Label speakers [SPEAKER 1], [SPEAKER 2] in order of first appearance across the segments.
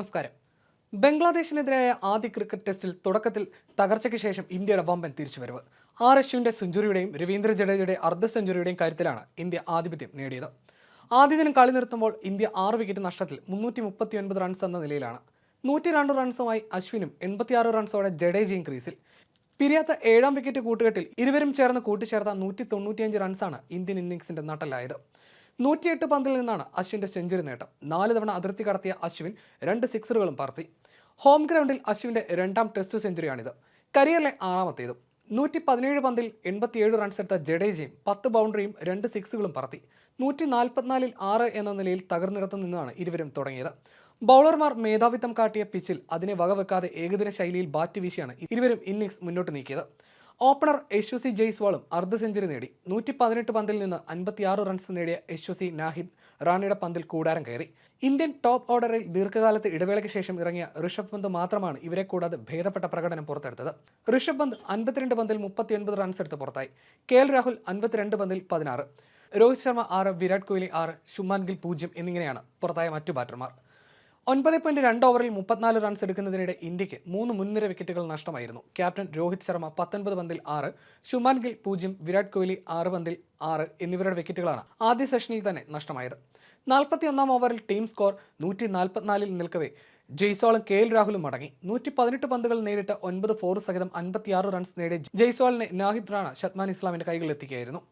[SPEAKER 1] നമസ്കാരം. ബംഗ്ലാദേശിനെതിരായ ആദ്യ ക്രിക്കറ്റ് ടെസ്റ്റിൽ തുടക്കത്തിൽ തകർച്ചയ്ക്ക് ശേഷം ഇന്ത്യയുടെ വമ്പൻ തിരിച്ചുവരവ്. ആർ അശ്വിന്റെ സെഞ്ചുറിയുടെയും രവീന്ദ്ര ജഡേജയുടെ അർദ്ധ സെഞ്ചുറിയുടെയും കാര്യത്തിലാണ് ഇന്ത്യ ആധിപത്യം നേടിയത്. ആദ്യ ദിനം കളി നിർത്തുമ്പോൾ ഇന്ത്യ ആറ് വിക്കറ്റ് നഷ്ടത്തിൽ മുന്നൂറ്റി മുപ്പത്തി ഒൻപത് റൺസ് എന്ന നിലയിലാണ്. നൂറ്റി രണ്ട് റൺസുമായി അശ്വിനും എൺപത്തിയാറ് റൺസോടെ ജഡേജയും ക്രീസിൽ. പിരിയാത്ത ഏഴാം വിക്കറ്റ് കൂട്ടുകെട്ടിൽ ഇരുവരും ചേർന്ന് കൂട്ടിച്ചേർത്ത നൂറ്റി തൊണ്ണൂറ്റിയഞ്ച് റൺസാണ് ഇന്ത്യൻ ഇന്നിംഗ്സിന്റെ നട്ടലായത് നൂറ്റിയെട്ട് പന്തിൽ നിന്നാണ് അശ്വിന്റെ സെഞ്ചുറി നേട്ടം. നാല് തവണ അതിർത്തി കടത്തിയ അശ്വിൻ രണ്ട് സിക്സറുകളും പറത്തി. ഹോം ഗ്രൗണ്ടിൽ അശ്വിന്റെ രണ്ടാം ടെസ്റ്റ് സെഞ്ചുറിയാണിത് കരിയറിലെ ആറാമത്തേതും. നൂറ്റി പതിനേഴ് പന്തിൽ എൺപത്തിയേഴ് റൺസ് എടുത്ത ജഡേജയും പത്ത് ബൗണ്ടറിയും രണ്ട് സിക്സുകളും പറത്തി. നൂറ്റി നാൽപ്പത്തിനാലിൽ ആറ് എന്ന നിലയിൽ തകർന്നിടത്തു നിന്നാണ് ഇരുവരും തുടങ്ങിയത്. ബൗളർമാർ മേധാവിത്വം കാട്ടിയ പിച്ചിൽ അതിനെ വകവെക്കാതെ ഏകദിന ശൈലിയിൽ ബാറ്റ് വീശിയാണ് ഇരുവരും ഇന്നിംഗ്സ് മുന്നോട്ട് നീക്കിയത്. ഓപ്പണർ യശ്വസി ജയ്സ്വാളും അർദ്ധ സെഞ്ചുറി നേടി. നൂറ്റി പതിനെട്ട് പന്തിൽ നിന്ന് അൻപത്തിയാറ് റൺസ് നേടിയ യശ്വസി നാഹിദ് റാണിയുടെ പന്തിൽ കൂടാരം കയറി. ഇന്ത്യൻ ടോപ്പ് ഓർഡറിൽ ദീർഘകാലത്ത് ഇടവേളയ്ക്ക് ശേഷം ഇറങ്ങിയ ഋഷഭ് പന്ത് മാത്രമാണ് ഇവരെ കൂടാതെ ഭേദപ്പെട്ട പ്രകടനം പുറത്തെടുത്തത്. ഋഷഭ് പന്ത് അൻപത്തിരണ്ട് പന്തിൽ മുപ്പത്തിയൊൻപത് റൺസ് എടുത്ത് പുറത്തായി. കെ എൽ രാഹുൽ അൻപത്തിരണ്ട് പന്തിൽ പതിനാറ്. രോഹിത് ശർമ്മ ആറ് വിരാട് കോഹ്ലി ആറ് ശുമാൻ ഗിൽ പൂജ്യം എന്നിങ്ങനെയാണ് പുറത്തായ മറ്റു ബാറ്റർമാർ ഒൻപത് പോയിന്റ് രണ്ട് ഓവറിൽ മുപ്പത്തിനാല് റൺസ് എടുക്കുന്നതിനിടെ ഇന്ത്യയ്ക്ക് മൂന്ന് മുൻനിര വിക്കറ്റുകൾ നഷ്ടമായിരുന്നു. ക്യാപ്റ്റൻ രോഹിത് ശർമ്മ പത്തൊൻപത് പന്തിൽ ആറ് ശുമാൻ ഗിൽ പൂജ്യം വിരാട് കോഹ്ലി ആറ് പന്തിൽ ആറ് എന്നിവരുടെ വിക്കറ്റുകളാണ് ആദ്യ സെഷനിൽ തന്നെ നഷ്ടമായത്. നാൽപ്പത്തി ഒന്നാം ഓവറിൽ ടീം സ്കോർ നൂറ്റി നാൽപ്പത്തിനാലിൽ നിൽക്കവേ ജയ്സോളും കെ എൽ രാഹുലും മടങ്ങി. നൂറ്റി പതിനെട്ട് പന്തുകൾ നേരിട്ട് ഒൻപത് ഫോർ സഹിതം അൻപത്തിയാറ് റൺസ് നേടിയ ജയ്സോളിനെ നാഹിദ് റാണ ഷത്മാൻ ഇസ്ലാമിന്റെ കൈകളിൽ എത്തിക്കുകയായിരുന്നു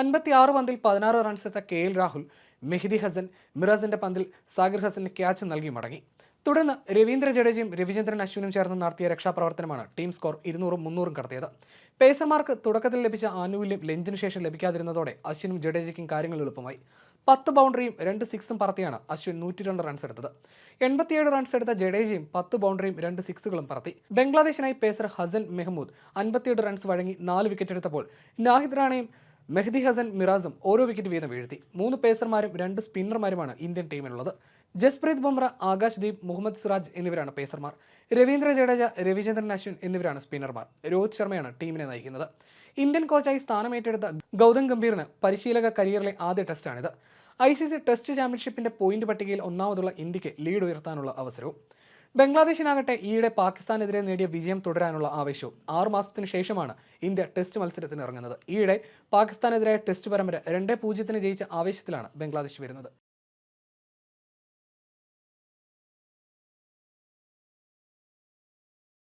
[SPEAKER 1] അൻപത്തിയാറ് പന്തിൽ പതിനാറ് റൺസ് എടുത്ത K L Rahul Mehdi Hasan മിറാസിന്റെ പന്തിൽ സാഗിർ ഹസന് ക്യാച്ച് നൽകി മടങ്ങി. തുടർന്ന് രവീന്ദ്ര ജഡേജയും രവിചന്ദ്രൻ അശ്വിനും ചേർന്ന് നടത്തിയ രക്ഷാപ്രവർത്തനമാണ് ടീം സ്കോർ ഇരുന്നൂറും മുന്നൂറും കടത്തിയത്. പേസർമാർക്ക് തുടക്കത്തിൽ ലഭിച്ച ആനുകൂല്യം ലഞ്ചിന് ശേഷം ലഭിക്കാതിരുന്നതോടെ അശ്വിനും ജഡേജയ്ക്കും കാര്യങ്ങൾ എളുപ്പമായി. പത്ത് ബൗണ്ടറിയും രണ്ട് സിക്സും പറത്തിയാണ് അശ്വിൻ നൂറ്റി രണ്ട് റൺസ് എടുത്തത്. എൺപത്തിയേഴ് റൺസ് എടുത്ത ജഡേജയും പത്ത് ബൗണ്ടറിയും രണ്ട് സിക്സുകളും പറത്തി. ബംഗ്ലാദേശിനായി പേസർ ഹസൻ മെഹ്മൂദ് അൻപത്തിയേഴ് റൺസ് വഴങ്ങി നാല് വിക്കറ്റ് എടുത്തപ്പോൾ നാഹിദ് റാണയും മെഹ്ദി ഹസൻ മിറാസും ഓരോ വിക്കറ്റ് വീതം വീഴ്ത്തി. മൂന്ന് പേസർമാരും രണ്ട് സ്പിന്നർമാരുമാണ് ഇന്ത്യൻ ടീമിലുള്ളത് ജസ്പ്രീത് ബുംറ ആകാശ് ദീപ് മുഹമ്മദ് സിറാജ് എന്നിവരാണ് പേസർമാർ രവീന്ദ്ര ജഡേജ രവിചന്ദ്രൻ അശ്വിൻ എന്നിവരാണ് സ്പിന്നർമാർ രോഹിത് ശർമ്മയാണ് ടീമിനെ നയിക്കുന്നത്. ഇന്ത്യൻ കോച്ചായി സ്ഥാനമേറ്റെടുത്ത ഗൗതം ഗംഭീറിന് പരിശീലക കരിയറിലെ ആദ്യ ടെസ്റ്റാണിത് ഐ സി സി ടെസ്റ്റ് ചാമ്പ്യൻഷിപ്പിന്റെ പോയിന്റ് പട്ടികയിൽ ഒന്നാമതുള്ള ഇന്ത്യയ്ക്ക് ലീഡ് ഉയർത്താനുള്ള അവസരവും. ബംഗ്ലാദേശിനാകട്ടെ ഈയിടെ പാകിസ്ഥാനെതിരെ നേടിയ വിജയം തുടരാനുള്ള ആവശ്യവും ആറു മാസത്തിന് ശേഷമാണ് ഇന്ത്യ ടെസ്റ്റ് മത്സരത്തിന് ഇറങ്ങുന്നത്. ഈയിടെ പാകിസ്ഥാനെതിരായ ടെസ്റ്റ് പരമ്പര രണ്ടേ പൂജ്യത്തിന് ജയിച്ച ആവേശത്തിലാണ് ബംഗ്ലാദേശ് വരുന്നത്.